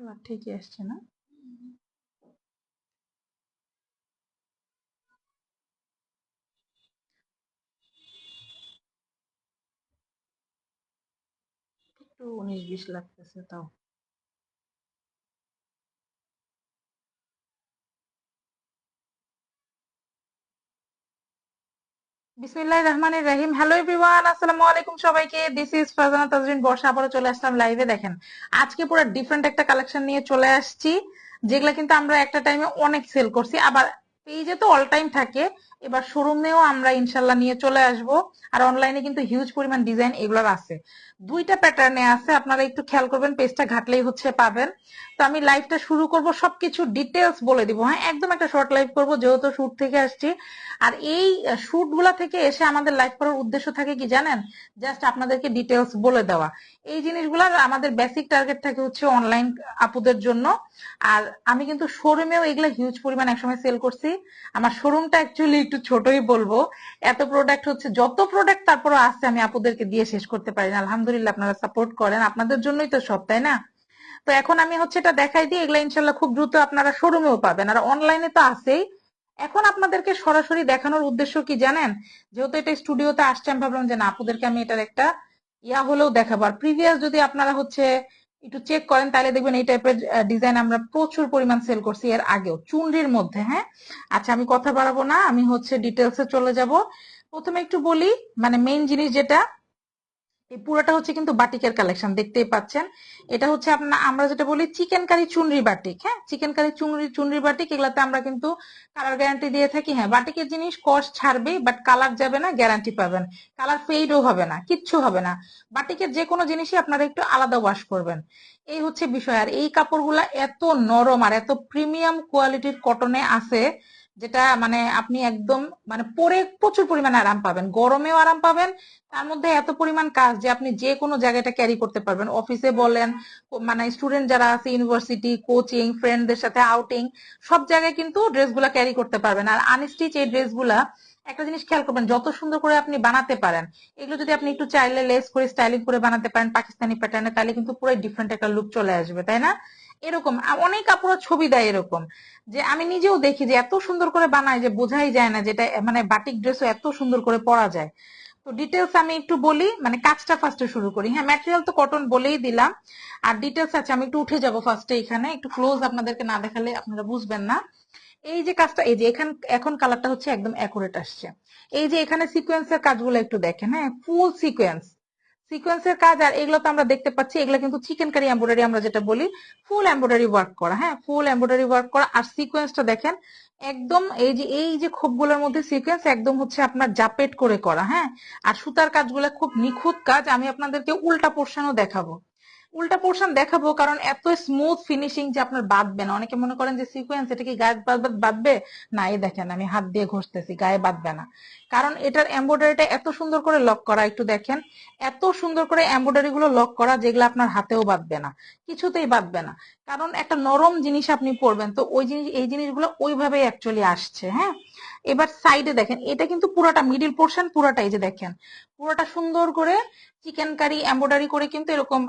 Colour ঠিকই আসছে না। একটু উনিশ বিশ লাগতেছে তাও। বিসমিল্লাহির রহমানের রহিম। হ্যালো এভরিওয়ান আসসালামু আলাইকুম সবাইকে। দিস ইজ ফারজানা তাজরিন বর্ষা আবারও চলে আসলাম লাইভে দেখেন। আজকে পুরো ডিফারেন্ট একটা কালেকশন নিয়ে চলে আসছি, যেগুলা কিন্তু আমরা একটা টাইমে অনেক সেল করছি। আবার পেজে তো অল টাইম থাকে। এবার শোরুমেও আমরা ইনশাল্লাহ নিয়ে চলে আসব। আর অনলাইনে কিন্তু হিউজ পরিমাণ ডিজাইন এগুলোর আছে। দুইটা প্যাটার্নে আছে, আপনারা একটু খেয়াল করবেন পেজটা ঘাটলেই হচ্ছে পাবেন। তো আমি লাইভটা শুরু করব, সবকিছু ডিটেলস বলে দিব হ্যাঁ? একদম একটা শর্ট লাইভ করব, যেহেতু শুট থেকে আসছি। আর এই শুটগুলা থেকে এসে আমাদের লাইভ করার উদ্দেশ্য থাকে কি জানেন? জাস্ট আপনাদেরকে ডিটেলস বলে দেওয়া। এই জিনিসগুলার আমাদের বেসিক টার্গেট থাকে হচ্ছে অনলাইন আপুদের জন্য। আর আমি কিন্তু শোরুমেও এগুলা হিউজ পরিমাণ একসময় সেল করছি। আমার শোরুমটা অ্যাকচুয়ালি একটু ছোটই বলব, এত প্রোডাক্ট হচ্ছে, যত প্রোডাক্ট তারপরে আসছে আমি আপুদেরকে দিয়ে শেষ করতে পারি না। আলহামদুলিল্লাহ আপনারা সাপোর্ট করেন, আপনাদের জন্যই তো সব, তাই না? তো এখন আমি হচ্ছে এটা দেখাই দিই, এগুলা ইনশাল্লাহ খুব দ্রুত আপনারা শোরুমেও পাবেন। আর অনলাইনে তো আছেই। এখন আপনাদেরকে সরাসরি দেখানোর উদ্দেশ্য কি জানেন? যেহেতু এটা স্টুডিওতে আসছে, আমি ভাবলাম যে না, আপুদেরকে আমি এটার একটা ইয়া হলেও দেখাবো। আর প্রিভিয়াস যদি আপনারা হচ্ছে একটু চেক করেন, তাহলে দেখবেন এই টাইপের ডিজাইন আমরা প্রচুর পরিমাণ সেল করছি এর আগেও। চুনরির মধ্যে হ্যাঁ? আচ্ছা আমি কথা বাড়াবো না, আমি হচ্ছে ডিটেলসে চলে যাব। প্রথমে একটু বলি মানে মেইন জিনিস যেটা এই পুরোটা হচ্ছে কিন্তু বাটিকের কালেকশন দেখতেই পাচ্ছেন। এটা হচ্ছে আপনার আমরা যেটা বলি চিকেন কারি চুনরি বাটিক হ্যাঁ? চিকেন কারি চুনরি চুনরি বাটিক, এগুলাতে আমরা কিন্তু কালার গ্যারান্টি দিয়ে থাকি। হ্যাঁ বাটিকের জিনিস কস্ট ছাড়বে বাট কালার যাবে না গ্যারান্টি পাবেন। কালার ফেডও হবে না, কিচ্ছু হবে না। বাটিকের যে কোনো জিনিসই আপনারা একটু আলাদা ওয়াশ করবেন। এই হচ্ছে বিষয়। আর এই কাপড়গুলা এত নরম আর এত প্রিমিয়াম কোয়ালিটির কটনে আছে যেটা মানে আপনি একদম মানে পরে প্রচুর পরিমাণে আরাম পাবেন। গরমেও আরাম পাবেন, তার মধ্যে এত পরিমাণ কাজ যে আপনি যে কোনো জায়গাটা ক্যারি করতে পারবেন। অফিসে বলেন মানে স্টুডেন্ট যারা আছে ইউনিভার্সিটি কোচিং ফ্রেন্ডদের সাথে আউটিং সব জায়গায় কিন্তু ড্রেসগুলা ক্যারি করতে পারবেন। আর আনস্টিচ এই ড্রেসগুলা একটা জিনিস খেয়াল করবেন, যত সুন্দর করে আপনি বানাতে পারেন, এগুলো যদি আপনি একটু চাইলে লেস করে স্টাইলিং করে বানাতে পারেন, পাকিস্তানি প্যাটার্নে তাহলে কিন্তু পুরো ডিফারেন্ট একটা লুক চলে আসবে, তাই না? এরকম অনেক কাপড় ছবি দেয় এরকম, যে আমি নিজেও দেখি যে এত সুন্দর করে বানায় যে বোঝাই যায় না যেটা মানে বাটিক ড্রেসও এত সুন্দর করে পরা যায়। তো ডিটেলস আমি একটু বলি মানে কাজটা ফার্স্টে শুরু করি। হ্যাঁ ম্যাটেরিয়াল তো কটন বলেই দিলাম, আর ডিটেলস আছে, আমি একটু উঠে যাব ফার্স্টে এখানে, একটু ক্লোজ আপনাদেরকে না দেখালে আপনারা বুঝবেন না। এই যে কাজটা, এই যে এখান, এখন কালারটা হচ্ছে একদম অ্যাকুরেট আসছে। এই যে এখানে সিকোয়েন্সের কাজগুলো একটু দেখেন হ্যাঁ ফুল সিকোয়েন্স সিকোয়েন্সের কাজ আর এগুলো তো আমরা দেখতে পাচ্ছি, এগুলো কিন্তু চিকেন কারি এম্ব্রয়ডারি আমরা যেটা বলি ফুল এম্ব্রয়ডারি ওয়ার্ক করা হ্যাঁ ফুল এম্ব্রয়ডারি ওয়ার্ক করা। আর সিকোয়েন্সটা দেখেন, একদম এই যে এই যে খোপগুলোর মধ্যে সিকোয়েন্স একদম হচ্ছে আপনার জাপেট করে করা হ্যাঁ। আর সুতার কাজগুলো খুব নিখুঁত কাজ, আমি আপনাদেরকে উল্টা পোর্শনও দেখাবো। উল্টা পোর্শন দেখাবো, কারণ এত স্মুথ ফিনিশিং যে আপনার বাঁধবে না। অনেকে মনে করেন যে সিকোয়েন্স এটা কি গায়ে বাঁধবে না, এই দেখেন, আমি হাত দিয়ে ঘষতেছি, গায়ে বাঁধবে না। কারণ এটার এম্ব্রয়ডারিটা এত সুন্দর করে লক করা, একটু দেখেন, এত সুন্দর করে এম্ব্রয়ডারি গুলো লক করা যেগুলো আপনার হাতেও বাঁধবে না, কিছুতেই বাঁধবে না। কারণ একটা নরম জিনিস আপনি পরবেন, তো ওই জিনিস, এই জিনিসগুলো ওইভাবেই অ্যাকচুয়ালি আসছে হ্যাঁ? এবার সাইডে দেখেন, এটা কিন্তু পুরোটা মিডিল পোর্শন পুরোটা এই যে দেখেন, পুরোটা সুন্দর করে চিকেন কারি এম্ব্রয়ডারি করে কিন্তু এরকম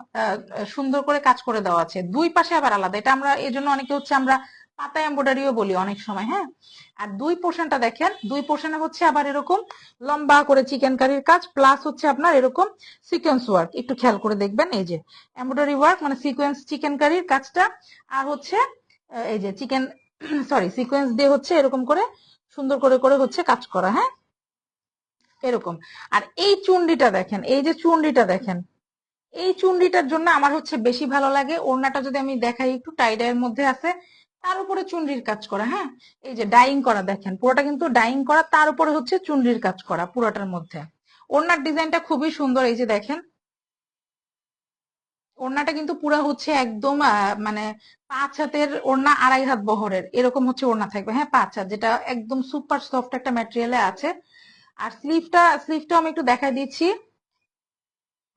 সুন্দর করে কাজ করে দেওয়া আছে। দুই পাশে আবার আলাদা, এটা আমরা এই জন্য অনেকে হচ্ছে আমরা পাতা এম্ব্রয়ডারিও বলি অনেক সময় হ্যাঁ? আর দুই পোর্শনটা দেখেন, দুই পোর্শনে হচ্ছে আবার এরকম লম্বা করে চিকেন কারির কাজ প্লাস হচ্ছে আপনার এরকম সিকোয়েন্স ওয়ার্ক একটু খেয়াল করে দেখবেন, এই যে এম্ব্রয়ডারি ওয়ার্ক মানে সিকোয়েন্স চিকেন কারির কাজটা, আর হচ্ছে এই যে চিকেন সরি সিকোয়েন্স দিয়ে হচ্ছে এরকম করে সুন্দর করে করে হচ্ছে কাজ করা হ্যাঁ? এরকম। আর এই চুন্ডিটা দেখেন, এই যে চুন্ডিটা দেখেন, এই চুন্ডিটার জন্য আমার হচ্ছে বেশি ভালো লাগে। ওড়নাটা যদি আমি দেখাই একটু টাইডাইয়ের মধ্যে আছে, তার উপরে চুনরির কাজ করা হ্যাঁ? এই যে ডাইং করা দেখেন, পুরোটা কিন্তু ডাইং করা, তার উপরে হচ্ছে চুনরির কাজ করা পুরোটার মধ্যে। ওড়নার ডিজাইনটা খুবই সুন্দর, এই যে দেখেন। ওড়নাটা কিন্তু পুরো হচ্ছে একদম মানে পাঁচ হাতের ওড়না, আড়াই হাত বহরের। এরকম হচ্ছে ওড়না থাকবে। হ্যাঁ পাঁচ হাত, যেটা একদম সুপার সফট একটা ম্যাটেরিয়ালে আছে। আর স্লিভটা স্লিভটা আমি একটু দেখাই দিচ্ছি।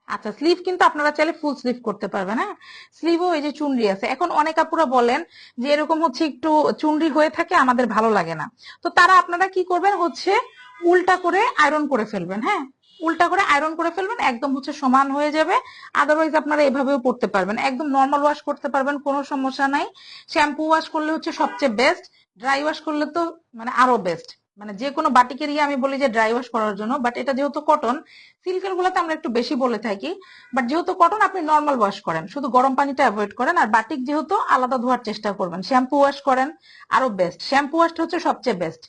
আচ্ছা স্লিভ কিন্তু আপনারা চাইলে ফুল স্লিভ করতে পারবেন হ্যাঁ? স্লিভও এই যে চুনরি আছে। এখন অনেক আপুরা বলেন যে এরকম হচ্ছে একটু চুনরি হয়ে থাকে, আমাদের ভালো লাগে না। তো তারা আপনারা কি করবেন, হচ্ছে উল্টা করে আয়রন করে ফেলবেন হ্যাঁ? উল্টা করে আয়রন করে ফেলবেন, একদম হচ্ছে সমান হয়ে যাবে। আদারওয়াইজ আপনারা এভাবেও পড়তে পারবেন। একদম নর্মাল ওয়াশ করতে পারবেন, কোনো সমস্যা নাই। শ্যাম্পু ওয়াশ করলে হচ্ছে সবচেয়ে বেস্ট ড্রাই ওয়াশ করলে তো মানে আরও বেস্ট মানে যে কোনো বাটিকের ইয়ে আমি বলি যে ড্রাই ওয়াশ করার জন্য বাট এটা যেহেতু কটন সিল্কের গুলোতে আমরা একটু বেশি বলে থাকি। বাট যেহেতু কটন আপনি নর্মাল ওয়াশ করেন। শুধু গরম পানিটা অ্যাভয়েড করেন, আর বাটিক যেহেতু আলাদা ধোয়ার চেষ্টা করবেন। শ্যাম্পু ওয়াশ করেন, আরও বেস্ট শ্যাম্পু ওয়াশটা হচ্ছে সবচেয়ে বেস্ট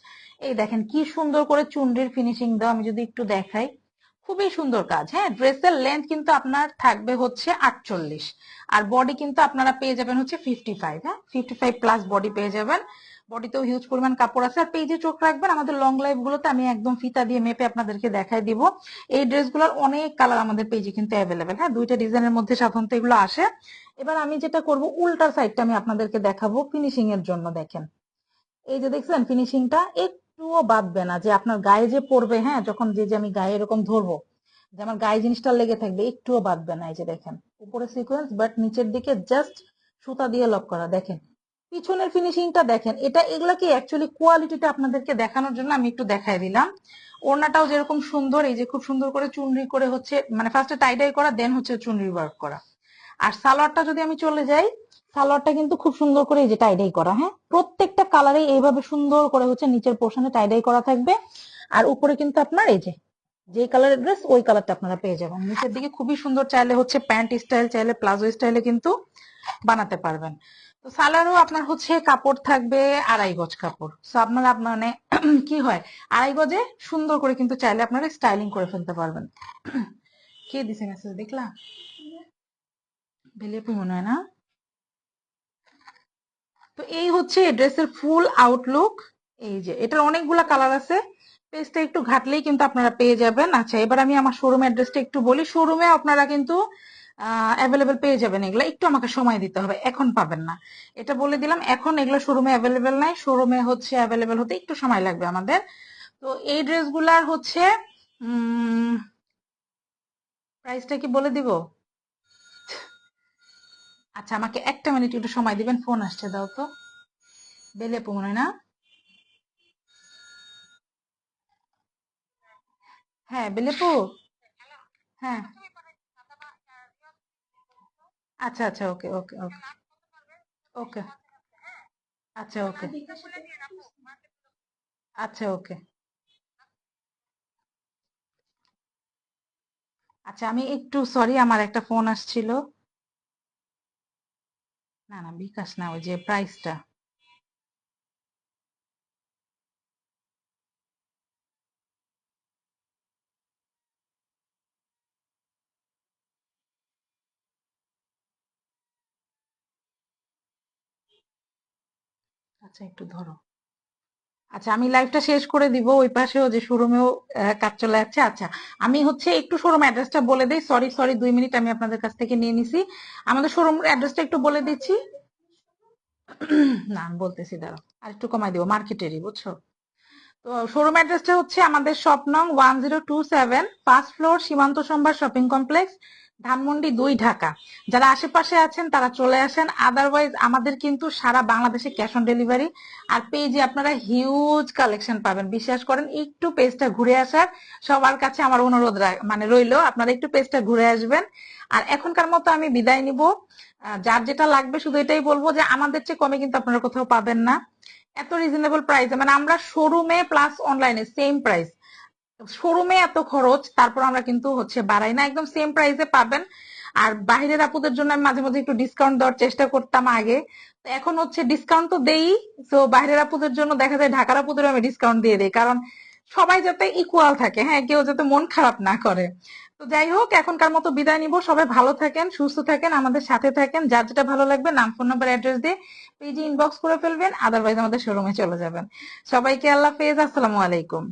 এই দেখেন কি সুন্দর করে চুন্ডির ফিনিশিং দাও, আমি যদি একটু দেখাই। খুবই সুন্দর কাজ হ্যাঁ? ড্রেসের লেন্থ কিন্তু আপনার থাকবে হচ্ছে আটচল্লিশ, আর বডি কিন্তু আপনারা পেয়ে যাবেন হচ্ছে ফিফটি ফাইভ হ্যাঁ? ফিফটি ফাইভ প্লাস বডি পেয়ে যাবেন। বডিতেও হিউজ পরিমাণ কাপড় আছে, আর পেজে চোখ রাখবেন, আমাদের লং লাইফ গুলোতে আমি একদম ফিতা দিয়ে মেপে আপনাদেরকে দেখাই দিব। এই ড্রেসগুলোর অনেক কালার আমাদের পেজে কিন্তু অ্যাভেলেবেল হ্যাঁ? দুইটা ডিজাইনের মধ্যে সাধারণত এগুলো আসে। এবার আমি যেটা করব উল্টার সাইডটা আমি আপনাদেরকে দেখাবো ফিনিশিং এর জন্য, দেখেন। এই যে দেখছেন ফিনিশিংটা একটুও বাঁধবে না যে আপনার গায়ে যে পড়বে হ্যাঁ যখন যে যে আমি গায়ে এরকম ধরবো, যে আমার গায়ে জিনিসটা লেগে থাকবে, একটুও বাঁধবে না এই যে দেখেন। উপরে সিকোয়েন্স বাট নিচের দিকে জাস্ট সুতা দিয়ে লক করা। দেখেন, পিছনের ফিনিশিংটা দেখেন, এটা এগুলা কি অ্যাকচুয়ালি কোয়ালিটিটা আপনাদেরকে দেখানোর জন্য আমি একটু দেখাই দিলাম। ওড়নাটাও যেরকম সুন্দর, এই যে খুব সুন্দর করে চুনরি করে হচ্ছে মানে ফার্স্টে টাইডাই করা দেন হচ্ছে চুনরি ওয়ার্ক করা। আর সালোয়ারটা যদি আমি চলে যাই সালোয়ারটা কিন্তু খুব সুন্দর করে এই যে টাইডাই করা হ্যাঁ? প্রত্যেকটা কালারে এইভাবে সুন্দর করে হচ্ছে নিচের পোর্শনে টাইডাই করা থাকবে। আর উপরে কিন্তু আপনার এই যে যে কালারের ড্রেস ওই কালারটা আপনারা পেয়ে যাবেন। নিচের দিকে খুবই সুন্দর চাইলে হচ্ছে প্যান্ট স্টাইল চাইলে প্লাজো স্টাইলে কিন্তু বানাতে পারবেন। তো সালোয়ারও আপনার হচ্ছে কাপড় থাকবে আড়াই গজ কাপড়। তো আপনারা মানে কি হয়, আড়াই গজে সুন্দর করে কিন্তু চাইলে আপনারা স্টাইলিং করে ফেলতে পারবেন। কে দিছে মেসেজ দেখলা? বেলিয়াপু মনে হয় না? তো এই হচ্ছে ড্রেসের ফুল আউটলুক এই যে, এটার অনেকগুলা কালার আছে। পেজটা একটু ঘাটলেই কিন্তু আপনারা পেয়ে যাবেন। আচ্ছা এবার আমি আমার শোরুম অ্যাড্রেসটা একটু বলি। শোরুমে আপনারা কিন্তু অ্যাভেলেবেল পেয়ে যাবেন এগুলো। একটু আমাকে সময় দিতে হবে, এখন পাবেন না। এটা বলে দিলাম, এখন এগুলো শোরুমে অ্যাভেলেবেল নাই। শোরুমে হচ্ছে অ্যাভেলেবেল হতে একটু সময় লাগবে আমাদের। তো এই ড্রেসগুলার হচ্ছে প্রাইসটা কি বলে দিব? আচ্ছা আমাকে একটা মিনিট একটু সময় দিবেন, ফোন আসছে, দাও তো। বেলে হয় না? হ্যাঁ বেলেপু হ্যাঁ। আচ্ছা আচ্ছা ওকে ওকে ওকে। ওকে। আচ্ছা ওকে। আচ্ছা ওকে। আচ্ছা আমি একটু, সরি, আমার একটা ফোন আসছিল। না বিকাশ না ওই যে প্রাইসটা আচ্ছা একটু ধরো। আচ্ছা আমি লাইভটা শেষ করে দিব, ওই পাশেও যে শোরুমেও কাজ চলে যাচ্ছে। আচ্ছা আমি হচ্ছে একটু শোরুম অ্যাড্রেসটা বলে দিই। সরি সরি দুই মিনিট আমি আপনাদের কাছ থেকে নিয়ে নিছি। আমাদের শোরুম অ্যাড্রেসটা একটু বলে দিচ্ছি। না, আমি বলতেছি, দাঁড়াও। আর একটু কমাই দিব মার্কেটেরই বুঝছ? তো শোরুম অ্যাড্রেসটা হচ্ছে আমাদের শপ নং one zero two seven first floor Simanta Sambhar shopping complex Dhanmondi দুই ঢাকা। যারা আশেপাশে আছেন, তারা চলে আসেন। আদারওয়াইজ আমাদের কিন্তু সারা বাংলাদেশে ক্যাশ অন ডেলিভারি আর পেজে আপনারা হিউজ কালেকশন পাবেন। বিশ্বাস করেন, একটু পেজটা ঘুরে আসার সবার কাছে আমার অনুরোধ মানে রইল, আপনারা একটু পেজটা ঘুরে আসবেন। আর এখনকার মতো আমি বিদায় নিব। যার যেটা লাগবে, শুধু এটাই বলব যে আমাদের চেয়ে কমে কিন্তু আপনারা কোথাও পাবেন না। এত রিজনেবল প্রাইস মানে আমরা শোরুমে প্লাস অনলাইনে সেম প্রাইস শোরুমে এত খরচ, তারপর আমরা কিন্তু হচ্ছে বাড়াই না। একদম সেম প্রাইসে পাবেন। আর বাহিরের আপুদের জন্য আমি মাঝে মাঝে একটু ডিসকাউন্ট দেওয়ার চেষ্টা করতাম আগে। তো এখন হচ্ছে ডিসকাউন্ট তো দেই, তো বাইরের আপুদের জন্য দেখা যায় ঢাকার আপুদের আমি ডিসকাউন্ট দিয়ে দিই। কারণ সবাই যাতে ইকুয়াল থাকে হ্যাঁ কেউ যাতে মন খারাপ না করে। তো যাই হোক, এখনকার মতো বিদায় নিব। সবাই ভালো থাকেন, সুস্থ থাকেন, আমাদের সাথে থাকেন। যার যেটা ভালো লাগবে, নাম ফোন নাম্বার অ্যাড্রেস দিয়ে পেজে ইনবক্স করে ফেলবেন আদারওয়াইজ আমাদের শোরুমে চলে যাবেন। সবাইকে আল্লাহ হাফেজ, আসসালামু আলাইকুম।